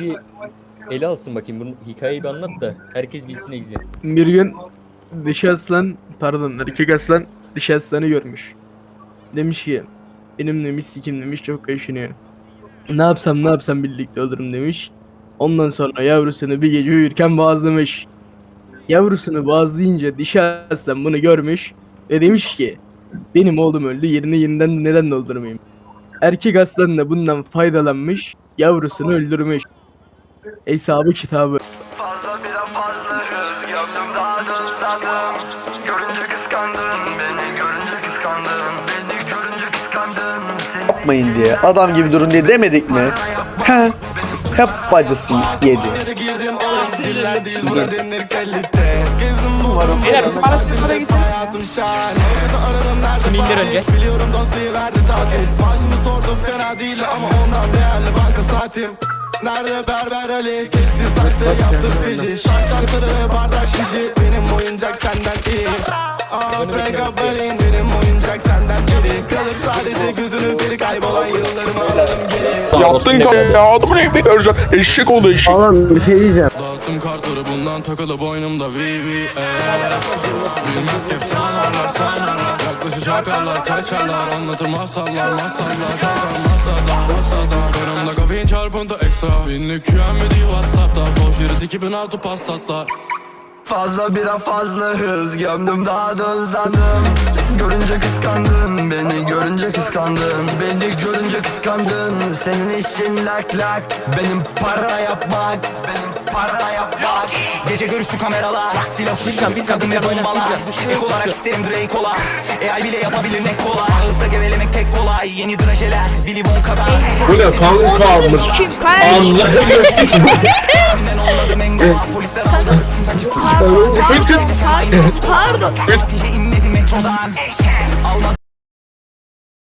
bir ele alsın bakayım. Bunun hikayeyi bir anlat da herkes bilsin egzi. Bir gün dişi aslan, pardon erkek aslan dişi aslanı görmüş. Demiş ki benim demiş sikim demiş çok kaşınıyor. Ne yapsam ne yapsam birlikte olurum demiş. Ondan sonra yavrusunu bir gece uyurken boğazlamış. Yavrusunu boğazlayınca dişi aslan bunu görmüş ve demiş ki benim oğlum öldü yerini yeniden neden doldurmayayım. Erkek aslan da bundan faydalanmış yavrusunu öldürmüş. Hesabı kitabı. Fazla bile fazla hız Gömdüm daha da ısladım Görünce kıskandın Beni görünce kıskandın Beni görünce kıskandın Seni yapmayın diye, adam gibi durun diye demedik mi? He. Hep bacısı yedi. Beyler bizim geçelim. Orada aradım nerede Şunu indir önce. Biliyorum dosyayı verdi tatil Maaşımı sordu fena değil ama ondan değerli banka saatim Nerede berber Ali? Kesti saçları yaptır fiji. Saçlar sarı bardak kişi Benim oyuncak senden iyi. Aa break up Berlin Benim oyuncak senden biri. Kalır sadece gözünün feri kaybolan yıllarımı alırım geri. Yaptın kanka ya adamın ekmek verecek. Eşek oldu eşek. Dağıttım kartları bundan takılı boynumda VVS Bilmez sanarlar sanarlar Yaklaşır şakarlar kaçarlar Anlatır masallar masallar Kalkar masadan masadan Karımda kafein çarpıntı ekstra. Binlik QMD Whatsapp'ta. Sol şerit 2006 Passat'lar Fazla bira fazla hız Gömdüm daha da hızlandım. Görünce kıskandın Beni görünce kıskandın. Beni görünce kıskandın Senin işin lak lak. Benim para yapmak Gece görüştü kameralar. Silah bir kadın ve bombalar. Ek olarak isterim Drake ola AI bile yapabilir ne kolay. Ağızda gevelemek tek kolay. Yeni drajeler. Willy Wonka'dan Bu ne olmadım en goa Polisler aldı. Suçum sanki Pardon. Fatih'e inmedi metrodan